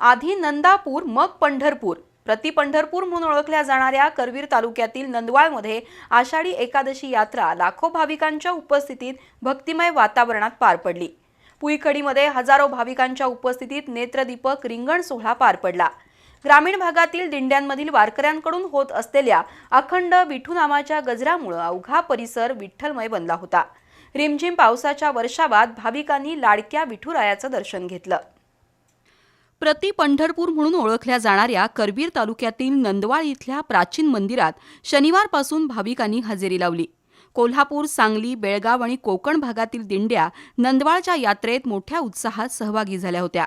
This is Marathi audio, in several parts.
आधी नंदापूर मग पंढरपूर. प्रति पंढरपूर म्हणून ओळखल्या जाणाऱ्या करवीर तालुक्यातील नंदवाळमध्ये आषाढी एकादशी यात्रा लाखो भाविकांच्या उपस्थितीत भक्तिमय वातावरणात पार पडली. पुईखडीमध्ये हजारो भाविकांच्या उपस्थितीत नेत्रदीपक रिंगण सोहळा पार पडला. ग्रामीण भागातील दिंड्यांमधील वारकऱ्यांकडून होत असलेल्या अखंड विठू नामाच्या गजरामुळं अवघा परिसर विठ्ठलमय बनला होता. रिमझिम पावसाच्या वर्षावात भाविकांनी लाडक्या विठुरायाचं दर्शन घेतलं. प्रति पंढरपूर म्हणून ओळखल्या जाणाऱ्या करवीर तालुक्यातील नंदवाळ इथल्या प्राचीन मंदिरात शनिवारपासून भाविकांनी हजेरी लावली. कोल्हापूर सांगली बेळगाव आणि कोकण भागातील दिंड्या नंदवाळच्या यात्रेत मोठ्या उत्साहात सहभागी झाल्या होत्या.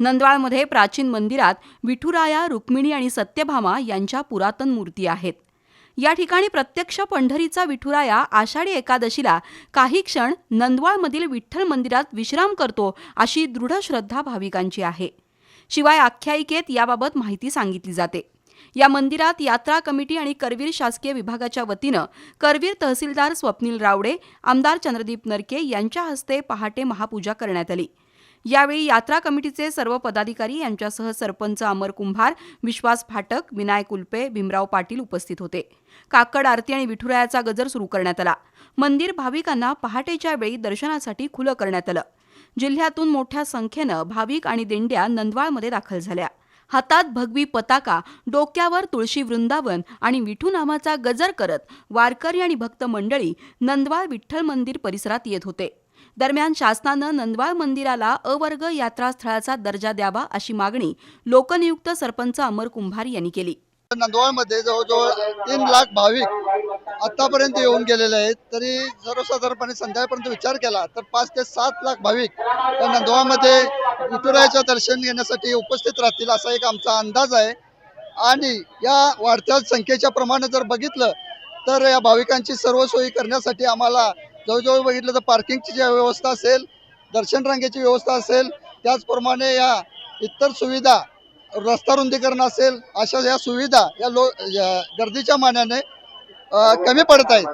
नंदवाळमध्ये प्राचीन मंदिरात विठुराया रुक्मिणी आणि सत्यभामा यांच्या पुरातन मूर्ती आहेत. या ठिकाणी प्रत्यक्ष पंढरीचा विठुराया आषाढी एकादशीला काही क्षण नंदवाळमधील विठ्ठल मंदिरात विश्राम करतो अशी दृढ श्रद्धा भाविकांची आहे. शिवाय आख्यायिकेत याबाबत माहिती सांगितली जाते. या मंदिरात यात्रा कमिटी आणि करवीर शासकीय विभागाच्या वतीनं करवीर तहसीलदार स्वप्नील रावडे आमदार चंद्रदीप नरके यांच्या हस्ते पहाटे महापूजा करण्यात आली. यावेळी यात्रा कमिटीचे सर्व पदाधिकारी यांच्यासह सरपंच अमर कुंभार विश्वास फाटक विनायक उल्पे भीमराव पाटील उपस्थित होते. काकड आरती आणि विठुरायाचा गजर सुरू करण्यात आला. मंदिर भाविकांना पहाटेच्या वेळी दर्शनासाठी खुलं करण्यात आलं. जिल्ह्यातून मोठ्या संख्येनं भाविक आणि दिंड्या नंदवाळमध्ये दाखल झाल्या. हातात भगवी पताका डोक्यावर तुळशी वृंदावन आणि विठू नामाचा गजर करत वारकरी आणि भक्त मंडळी नंदवाळ विठ्ठल मंदिर परिसरात येत होते. दरम्यान शासनानं नंदवाळ मंदिराला अवर्ग यात्रास्थळाचा दर्जा द्यावा अशी मागणी लोकनियुक्त सरपंच अमर कुंभार यांनी केली. नंदवाळमध्ये जवळजवळ तीन लाख भाविक आतापर्यंत येऊन गेलेले आहेत. तरी सर्वसाधारणपणे संध्याकाळपर्यंत विचार केला तर पाच ते सात लाख भाविक या नंदोबामध्ये विठुरायाचं दर्शन घेण्यासाठी उपस्थित राहतील असा एक आमचा अंदाज आहे. आणि या वाढत्या संख्येच्या प्रमाणे जर बघितलं तर या भाविकांची सर्व सोयी करण्यासाठी आम्हाला जवळजवळ बघितलं तर पार्किंगची जी व्यवस्था असेल दर्शन रांगेची व्यवस्था असेल त्याचप्रमाणे या इतर सुविधा रस्ता रुंदीकरण असेल अशा या सुविधा या लो या गर्दीच्या मानाने कमी पडत आहेत.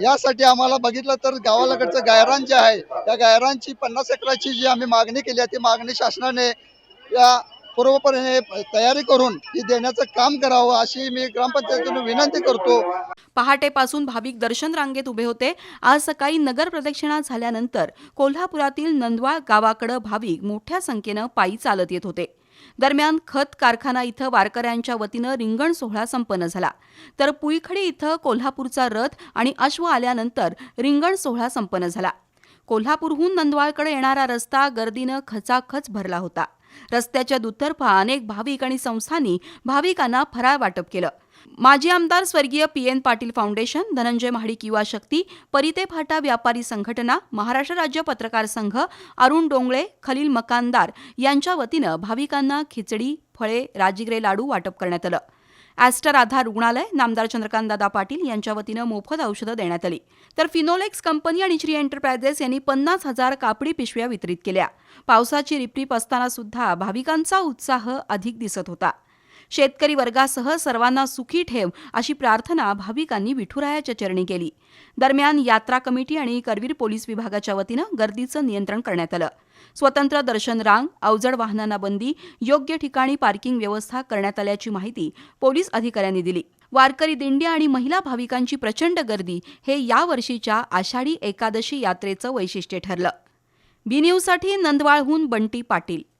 यासाठी आम्हाला बघितलं तर गावालकडचं गायरान जे आहे त्या गायरांची पन्नास एकराची जी आम्ही मागणी केली आहे ती मागणी शासनाने या पूर्वपणे तयारी करून ती देण्याचं काम करावं अशी मी ग्रामपंचायतीने विनंती करतो. पहाटेपासून भाविक दर्शन रांगेत उभे होते. आज सकाळी नगर प्रदक्षिणा झाल्यानंतर कोल्हापुरातील नंदवाळ गावाकडे भाविक मोठ्या संख्येनं पायी चालत येत होते. दरम्यान खत कारखाना इथं वारकऱ्यांच्या वतीनं रिंगण सोहळा संपन्न झाला. तर पुईखडी इथं कोल्हापूरचा रथ आणि अश्व आल्यानंतर रिंगण सोहळा संपन्न झाला. कोल्हापूरहून नंदवाळकडे येणारा रस्ता गर्दीनं खचाखच भरला होता. रस्त्याच्या दुतर्फा अनेक भाविक आणि संस्थांनी भाविकांना फराळ वाटप केलं. माजी आमदार स्वर्गीय P N Patil foundation Dhananjay Mahadik युवा शक्ती परिते फाटा व्यापारी संघटना महाराष्ट्र राज्य पत्रकार संघ अरुण डोंगळे खलील मकानदार यांच्या वतीनं भाविकांना खिचडी फळे राजिगरे लाडू वाटप करण्यात आलं. ॲस्टर आधार रुग्णालय नामदार चंद्रकांतदादा पाटील यांच्या वतीनं मोफत औषधं देण्यात आली. तर फिनोलेक्स कंपनी आणि श्री एंटरप्राइजेस यांनी पन्नास हजार कापडी पिशव्या वितरित केल्या. पावसाची रिपरिप असताना सुद्धा भाविकांचा उत्साह अधिक दिसत होता. शेतकरी वर्गासह सर्वांना सुखी ठेव अशी प्रार्थना भाविकांनी विठुरायाच्या चरणी केली. दरम्यान यात्रा कमिटी आणि करवीर पोलीस विभागाच्या वतीनं गर्दीचं नियंत्रण करण्यात आलं. स्वतंत्र दर्शन रांग अवजड वाहनांना बंदी योग्य ठिकाणी पार्किंग व्यवस्था करण्यात आल्याची माहिती पोलीस अधिकाऱ्यांनी दिली. वारकरी दिंडी आणि महिला भाविकांची प्रचंड गर्दी हे यावर्षीच्या आषाढी एकादशी यात्रेचं वैशिष्ट्य ठरलं. बी न्यूजसाठी नंदवाळहून बंटी पाटील.